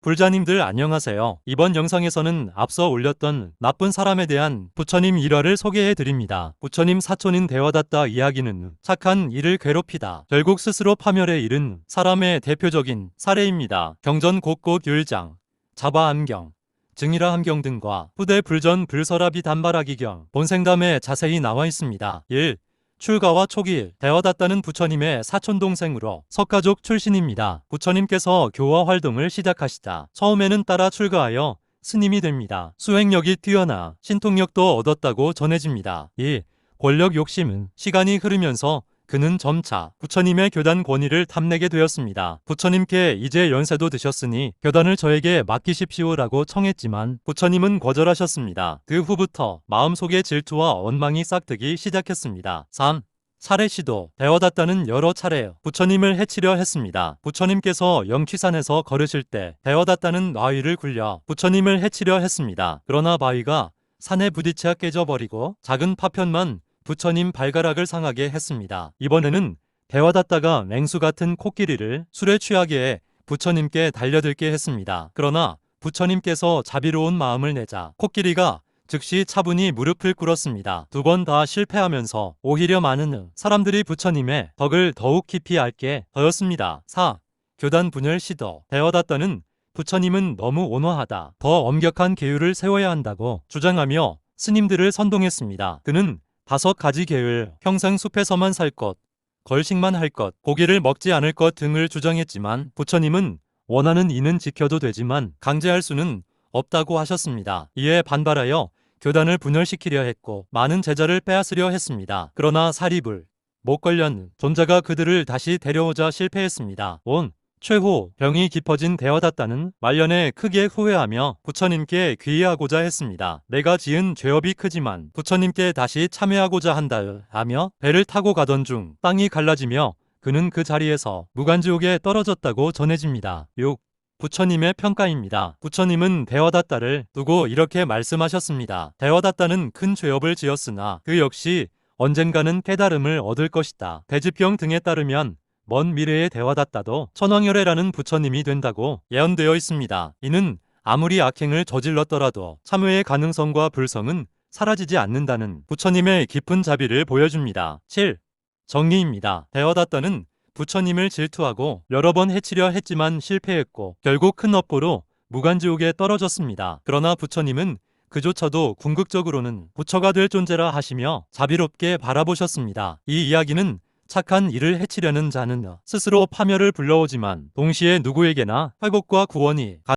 불자님들 안녕하세요. 이번 영상에서는 앞서 올렸던 나쁜 사람에 대한 부처님 일화를 소개해 드립니다. 부처님 사촌인 대화다따 이야기는 착한 이를 괴롭히다. 결국 스스로 파멸에 이른 사람의 대표적인 사례입니다. 경전 곳곳 율장, 자바 암경, 증이라 함경 등과 후대 불전 불설아비 단발하기경 본생담에 자세히 나와 있습니다. 1. 출가와 초기 대화다따는 부처님의 사촌 동생으로 석가족 출신입니다. 부처님께서 교화 활동을 시작하시자 처음에는 따라 출가하여 스님이 됩니다. 수행력이 뛰어나 신통력도 얻었다고 전해집니다. 2. 권력 욕심은 시간이 흐르면서 그는 점차 부처님의 교단 권위를 탐내게 되었습니다. 부처님께 이제 연세도 드셨으니 교단을 저에게 맡기십시오라고 청했지만 부처님은 거절하셨습니다. 그 후부터 마음속에 질투와 원망이 싹트기 시작했습니다. 3. 살해 시도 대화다따는 여러 차례 부처님을 해치려 했습니다. 부처님께서 영취산에서 걸으실 때 대화다따는 바위를 굴려 부처님을 해치려 했습니다. 그러나 바위가 산에 부딪혀 깨져버리고 작은 파편만 부처님 발가락을 상하게 했습니다. 이번에는 대화다따가 맹수 같은 코끼리를 술에 취하게 해 부처님께 달려들게 했습니다. 그러나 부처님께서 자비로운 마음을 내자 코끼리가 즉시 차분히 무릎을 꿇었습니다. 두 번 다 실패하면서 오히려 많은 사람들이 부처님의 덕을 더욱 깊이 알게 되었습니다. 4. 교단 분열 시도 대화다따는 부처님은 너무 온화하다. 더 엄격한 계율을 세워야 한다고 주장하며 스님들을 선동했습니다. 그는 다섯 가지 계율, 평생 숲에서만 살 것, 걸식만 할 것, 고기를 먹지 않을 것 등을 주장했지만 부처님은 원하는 이는 지켜도 되지만 강제할 수는 없다고 하셨습니다. 이에 반발하여 교단을 분열시키려 했고 많은 제자를 빼앗으려 했습니다. 그러나 사리불, 목걸련 존자가 그들을 다시 데려오자 실패했습니다. 온 최후 병이 깊어진 대화다따는 말년에 크게 후회하며 부처님께 귀의하고자 했습니다. 내가 지은 죄업이 크지만 부처님께 다시 참여하고자 한다 하며 배를 타고 가던 중 땅이 갈라지며 그는 그 자리에서 무간지옥에 떨어졌다고 전해집니다. 6. 부처님의 평가입니다. 부처님은 대화다따를 두고 이렇게 말씀하셨습니다. 대화다따는 큰 죄업을 지었으나 그 역시 언젠가는 깨달음을 얻을 것이다. 대지병 등에 따르면 먼 미래의 대화다따도 천왕열애라는 부처님이 된다고 예언되어 있습니다. 이는 아무리 악행을 저질렀더라도 참회의 가능성과 불성은 사라지지 않는다는 부처님의 깊은 자비를 보여줍니다. 7. 정리입니다. 대화다따는 부처님을 질투하고 여러 번 해치려 했지만 실패했고 결국 큰 업보로 무간지옥에 떨어졌습니다. 그러나 부처님은 그조차도 궁극적으로는 부처가 될 존재라 하시며 자비롭게 바라보셨습니다. 이 이야기는 착한 일을 해치려는 자는 스스로 파멸을 불러오지만 동시에 누구에게나 회복과 구원이